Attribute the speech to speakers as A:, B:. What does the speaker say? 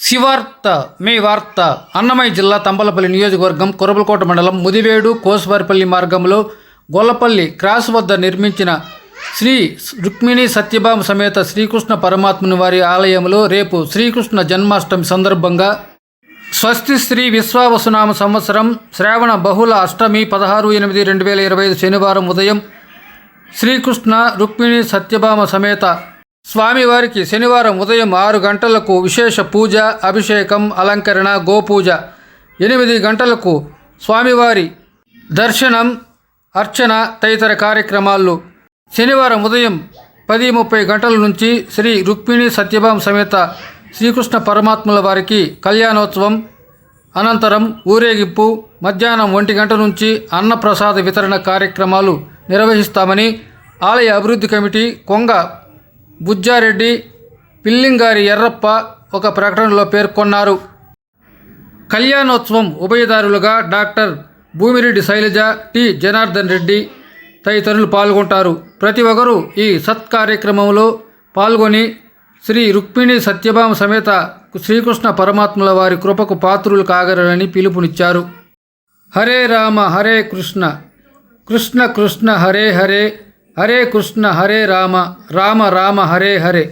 A: శివార్త మీ వార్త అన్నమయ్య జిల్లా తంబలపల్లి నియోజకవర్గం కొరబలకోట మండలం ముదివేడు కోసువారిపల్లి మార్గంలో గొల్లపల్లి క్రాస్ వద్ద నిర్మించిన శ్రీ రుక్మిణి సత్యభామ సమేత శ్రీకృష్ణ పరమాత్ముని వారి ఆలయంలో రేపు శ్రీకృష్ణ జన్మాష్టమి సందర్భంగా స్వస్తి శ్రీ విశ్వావసునామ సంవత్సరం శ్రావణ బహుళ అష్టమి పదహారు ఎనిమిది రెండు వేల ఇరవై ఐదు శనివారం ఉదయం శ్రీకృష్ణ రుక్మిణి సత్యభామ సమేత స్వామివారికి శనివారం ఉదయం ఆరు గంటలకు విశేష పూజ అభిషేకం అలంకరణ గోపూజ. ఎనిమిది గంటలకు స్వామివారి దర్శనం అర్చన తదితర కార్యక్రమాలు. శనివారం ఉదయం పది ముప్పై గంటల నుంచి శ్రీ రుక్మిణి సత్యభామ సమేత శ్రీకృష్ణ పరమాత్ముల వారికి కళ్యాణోత్సవం అనంతరం ఊరేగింపు మధ్యాహ్నం ఒంటి గంట నుంచి అన్నప్రసాద వితరణ కార్యక్రమాలు నిర్వహిస్తామని ఆలయ అభివృద్ధి కమిటీ కొంగ బుజ్జారెడ్డి పిల్లింగారి ఎర్రప్ప ఒక ప్రకటనలో పేర్కొన్నారు. కళ్యాణోత్సవం ఉభయదారులుగా డాక్టర్ భూమిరెడ్డి శైలజ టి. జనార్దన్ రెడ్డి తదితరులు పాల్గొంటారు. ప్రతి ఒక్కరూ ఈ సత్కార్యక్రమంలో పాల్గొని శ్రీ రుక్మిణి సత్యభామ సమేత శ్రీకృష్ణ పరమాత్మల వారి కృపకు పాత్రులు కాగలరని పిలుపునిచ్చారు. హరే రామ హరే కృష్ణ కృష్ణ కృష్ణ హరే హరే హరే కృష్ణ హరే రామ రామ రామ హరే హరే.